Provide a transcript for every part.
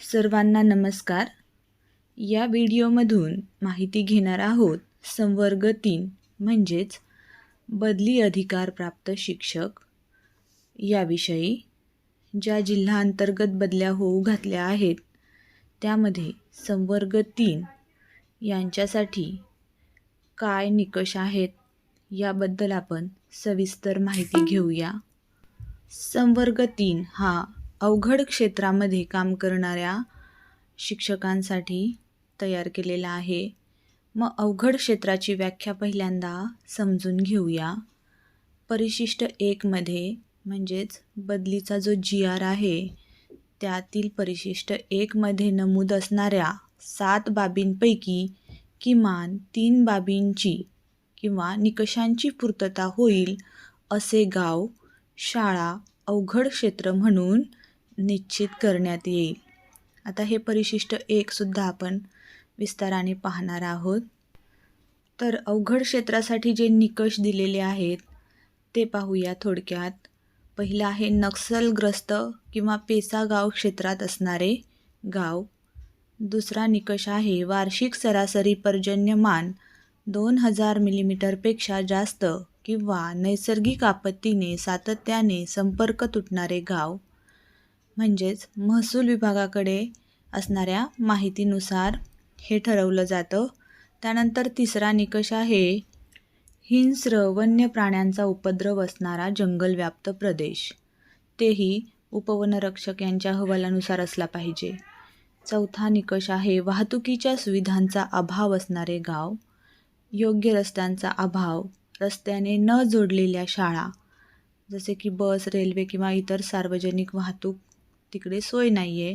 सर्वांना नमस्कार. या व्हिडिओमधून माहिती घेणार आहोत संवर्ग तीन म्हणजेच बदली अधिकार प्राप्त शिक्षक. याविषयी ज्या जिल्हा अंतर्गत बदल्या होऊ घातल्या आहेत त्यामध्ये संवर्ग तीन यांच्यासाठी काय निकष आहेत याबद्दल आपण सविस्तर माहिती घेऊया. संवर्ग तीन हा अवघड क्षेत्रामध्ये काम करणाऱ्या शिक्षकांसाठी तयार केलेला आहे. मग अवघड क्षेत्राची व्याख्या पहिल्यांदा समजून घेऊया. परिशिष्ट एकमध्ये म्हणजेच बदलीचा जो जी आर आहे त्यातील परिशिष्ट एकमध्ये नमूद असणाऱ्या सात बाबींपैकी किमान तीन बाबींची किंवा निकषांची पूर्तता होईल असे गाव शाळा अवघड क्षेत्र म्हणून निश्चित करण्यात येईल. आता हे परिशिष्ट एकसुद्धा आपण विस्ताराने पाहणार आहोत. तर अवघड क्षेत्रासाठी जे निकष दिलेले आहेत ते पाहूया थोडक्यात. पहिलं आहे नक्षलग्रस्त किंवा पेसा गाव क्षेत्रात असणारे गाव. दुसरा निकष आहे वार्षिक सरासरी पर्जन्यमान दोन हजार मिलीमीटरपेक्षा जास्त किंवा नैसर्गिक आपत्तीने सातत्याने संपर्क तुटणारे गाव. म्हणजेच महसूल विभागाकडे असणाऱ्या माहितीनुसार हे ठरवलं जातं. त्यानंतर तिसरा निकष आहे हिंस्र वन्य प्राण्यांचा उपद्रव असणारा जंगलव्याप्त प्रदेश. तेही उपवनरक्षक यांच्या अहवालानुसार असला पाहिजे. चौथा निकष आहे वाहतुकीच्या सुविधांचा अभाव असणारे गाव. योग्य रस्त्यांचा अभाव रस्त्याने न जोडलेल्या शाळा जसे की बस रेल्वे किंवा इतर सार्वजनिक वाहतूक तिकडे सोय नाही आहे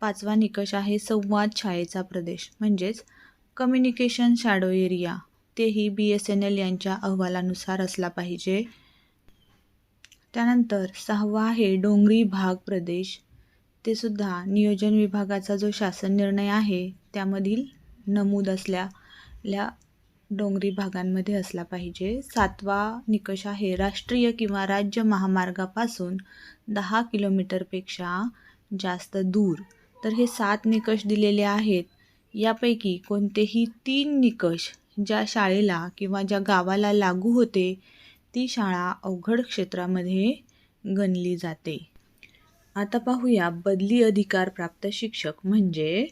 पाचवा निकष आहे संवाद छायेचा प्रदेश म्हणजेच कम्युनिकेशन शॅडो एरिया तेही बी एस एन एल यांच्या अहवालानुसार असला पाहिजे. त्यानंतर सहावा आहे डोंगरी भाग प्रदेश. ते सुद्धा नियोजन विभागाचा जो शासन निर्णय आहे त्यामधील नमूद असल्याल्या डोंगरी भागांमध्ये असला पाहिजे. सातवा निकष आहे राष्ट्रीय किंवा राज्य महामार्गापासून दहा किलोमीटरपेक्षा जास्त दूर. तर हे सात निकष दिलेले आहेत. यापैकी कोणतेही तीन निकष ज्या शाळेला किंवा ज्या गावाला लागू होते ती शाळा अवघड क्षेत्रामध्ये गणली जाते. आता पाहूया बदली अधिकार प्राप्त शिक्षक म्हणजे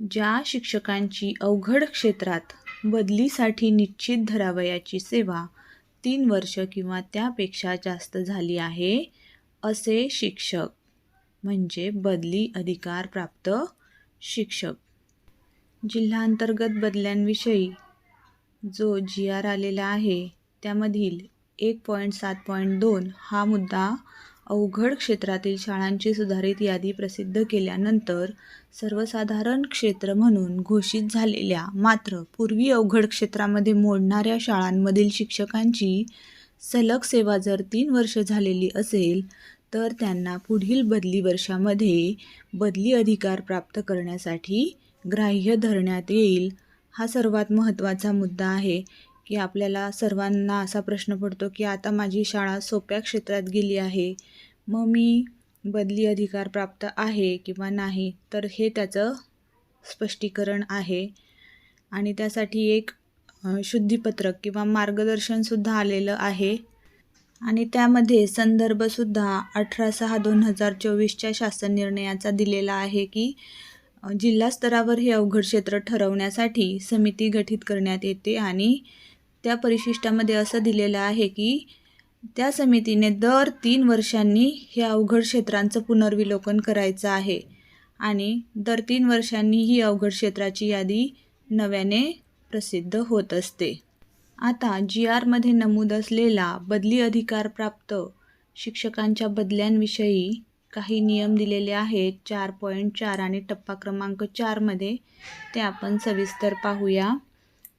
ज्या शिक्षकांची अवघड क्षेत्रात बदलीसाठी निश्चित धरावयाची सेवा तीन वर्ष किंवा त्यापेक्षा जास्त झाली आहे असे शिक्षक म्हणजे बदली अधिकार प्राप्त शिक्षक. जिल्हांतर्गत बदल्यांविषयी जो जी आर आलेला आहे त्यामधील एक पॉईंट सात पॉईंट दोन हा मुद्दा अवघड क्षेत्रातील शाळांची सुधारित यादी प्रसिद्ध केल्यानंतर सर्वसाधारण क्षेत्र म्हणून घोषित झालेल्या मात्र पूर्वी अवघड क्षेत्रामध्ये मोडणाऱ्या शाळांमधील शिक्षकांची सलग सेवा जर तीन वर्ष झालेली असेल तर त्यांना पुढील बदली वर्षामध्ये बदली अधिकार प्राप्त करण्यासाठी ग्राह्य धरण्यात येईल हा सर्वात महत्त्वाचा मुद्दा आहे. की आपल्याला सर्वांना असा प्रश्न पडतो की आता माझी शाळा सोप्या क्षेत्रात गेली आहे मग मी बदली अधिकार प्राप्त आहे किंवा नाही तर हे त्याचं स्पष्टीकरण आहे. आणि त्यासाठी एक शुद्धीपत्रक किंवा मार्गदर्शनसुद्धा आलेलं आहे. आणि त्यामध्ये संदर्भसुद्धा अठरा सहा दोन हजार चोवीसच्या शासन निर्णयाचा दिलेला आहे की जिल्हा स्तरावर हे अवघड क्षेत्र ठरवण्यासाठी समिती गठीत करण्यात येते आणि त्या परिशिष्टामध्ये असं दिलेलं आहे की त्या समितीने दर तीन वर्षांनी हे अवघड क्षेत्रांचं पुनर्विलोकन करायचं आहे आणि दर तीन वर्षांनी ही अवघड क्षेत्राची यादी नव्याने प्रसिद्ध होत असते. आता जी आरमध्ये नमूद असलेला बदली अधिकार प्राप्त शिक्षकांच्या बदल्यांविषयी काही नियम दिलेले आहेत. चार पॉईंट चार आणि टप्पा क्रमांक चारमध्ये ते आपण सविस्तर पाहूया.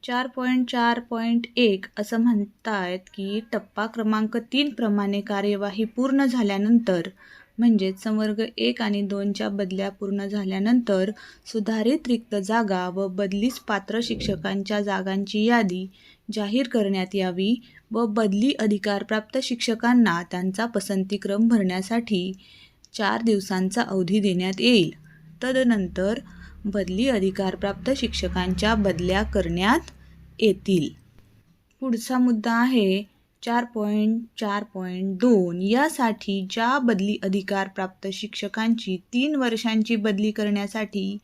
चार पॉईंट चार पॉईंट एक असं म्हणतायत की टप्पा क्रमांक तीन प्रमाणे कार्यवाही पूर्ण झाल्यानंतर म्हणजेच संवर्ग एक आणि दोनच्या बदल्या पूर्ण झाल्यानंतर सुधारित रिक्त जागा व बदलीस पात्र शिक्षकांच्या जागांची यादी जाहीर करण्यात यावी व बदली अधिकारप्राप्त शिक्षकांना त्यांचा पसंतीक्रम भरण्यासाठी चार दिवसांचा अवधी देण्यात येईल. तदनंतर बदली अधिकारप्राप्त शिक्षकांच्या बदल्या करण्यात येतील. पुढचा मुद्दा आहे चार पॉईंट चार पॉईंट दोन. यासाठी ज्या बदली अधिकारप्राप्त शिक्षकांची तीन वर्षांची बदली करण्यासाठी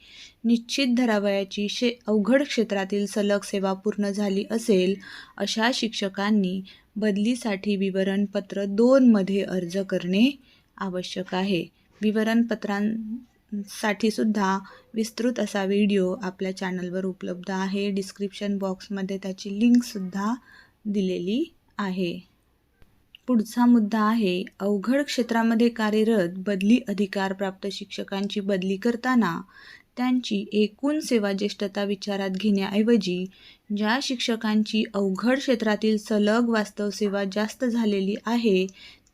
निश्चित धरावयाची शे अवघड क्षेत्रातील सलग सेवा पूर्ण झाली असेल अशा शिक्षकांनी बदलीसाठी विवरणपत्र दोनमध्ये अर्ज करणे आवश्यक आहे. विवरणपत्रां साठी सुद्धा विस्तृत असा व्हिडिओ आपल्या चॅनलवर उपलब्ध आहे. डिस्क्रिप्शन बॉक्समध्ये त्याची लिंकसुद्धा दिलेली आहे. पुढचा मुद्दा आहे अवघड क्षेत्रामध्ये कार्यरत बदली अधिकारप्राप्त शिक्षकांची बदली करताना त्यांची एकूण सेवा ज्येष्ठता विचारात घेण्याऐवजी ज्या शिक्षकांची अवघड क्षेत्रातील सलग वास्तव सेवा जास्त झालेली आहे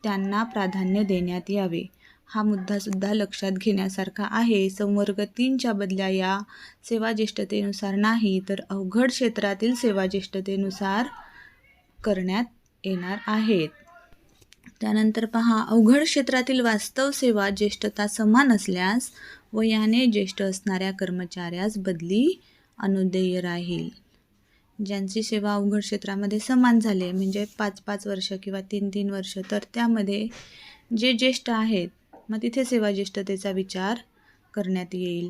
त्यांना प्राधान्य देण्यात यावे. हा मुद्दासुद्धा लक्षात घेण्यासारखा आहे. संवर्ग तीनच्या बदल्या या सेवाज्येष्ठतेनुसार नाही तर अवघड क्षेत्रातील सेवाज्येष्ठतेनुसार करण्यात येणार आहेत. त्यानंतर पहा अवघड क्षेत्रातील वास्तव सेवा ज्येष्ठता समान असल्यास वयाने ज्येष्ठ असणाऱ्या कर्मचाऱ्यास बदली अनुदेय राहील. ज्यांची सेवा अवघड क्षेत्रामध्ये समान झाली म्हणजे पाच पाच वर्ष किंवा तीन तीन वर्ष तर त्यामध्ये जे ज्येष्ठ आहेत मग तिथे सेवाज्येष्ठतेचा विचार करण्यात येईल.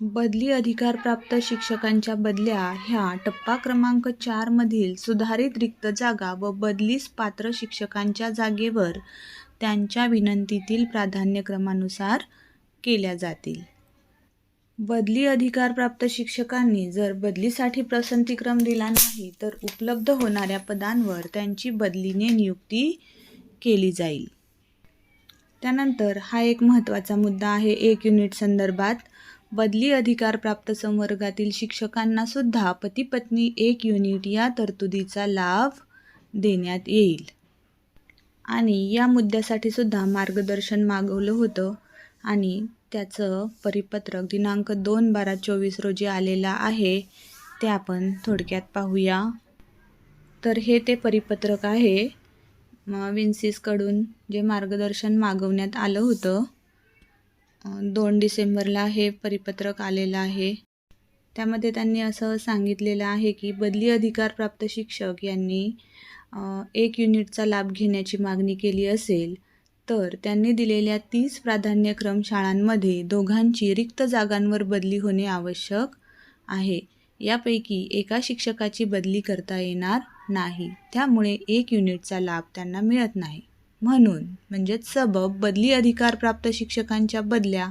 बदली अधिकारप्राप्त शिक्षकांच्या बदल्या ह्या टप्पा क्रमांक चारमधील सुधारित रिक्त जागा व बदलीस पात्र शिक्षकांच्या जागेवर त्यांच्या विनंतीतील प्राधान्यक्रमानुसार केल्या जातील. बदली अधिकारप्राप्त शिक्षकांनी जर बदलीसाठी पसंतीक्रम दिला नाही तर उपलब्ध होणाऱ्या पदांवर त्यांची बदलीने नियुक्ती केली जाईल. त्यानंतर हा एक महत्त्वाचा मुद्दा आहे. एक युनिट संदर्भात बदली अधिकारप्राप्त संवर्गातील शिक्षकांना सुद्धा पती पत्नी एक युनिट या तरतुदीचा लाभ देण्यात येईल. आणि या मुद्द्यासाठी सुद्धा मार्गदर्शन मागवलं होतं. आणि त्याचं परिपत्रक दिनांक दोन बारा चोवीस रोजी आलेला आहे. ते आपण थोडक्यात पाहूया. तर हे ते परिपत्रक आहे. विन्सीसकडून जे मार्गदर्शन मागवण्यात आलं होतं दोन डिसेंबरला हे परिपत्रक आलेलं आहे. त्यामध्ये त्यांनी असं सांगितलेलं आहे की बदली अधिकारप्राप्त शिक्षक यांनी एक युनिटचा लाभ घेण्याची मागणी केली असेल तर त्यांनी दिलेल्या तीस प्राधान्यक्रम शाळांमध्ये दोघांची रिक्त जागांवर बदली होणे आवश्यक आहे. यापैकी एका शिक्षकाची बदली करता येणार नाही. त्यामुळे एक युनिटचा लाभ त्यांना मिळत नाही. म्हणून म्हणजेच सबब बदली अधिकारप्राप्त शिक्षकांच्या बदल्या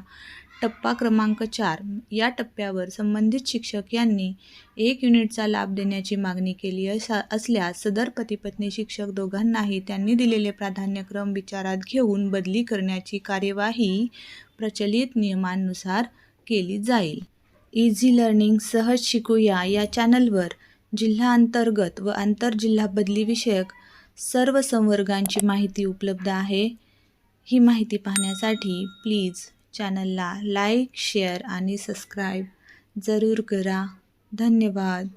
टप्पा क्रमांक चार या टप्प्यावर संबंधित शिक्षक यांनी एक युनिटचा लाभ देण्याची मागणी केली असा असल्यास सदर पतीपत्नी शिक्षक दोघांनाही त्यांनी दिलेले प्राधान्यक्रम विचारात घेऊन बदली करण्याची कार्यवाही प्रचलित नियमांनुसार केली जाईल. इझी लर्निंग सहज शिकूया या चॅनलवर जिल्हा अंतर्गत व आंतरजिल्हा बदलीविषयक सर्व संवर्गांची माहिती उपलब्ध आहे. ही माहिती पाहण्यासाठी प्लीज चॅनलला लाईक शेअर आणि सबस्क्राईब जरूर करा. धन्यवाद.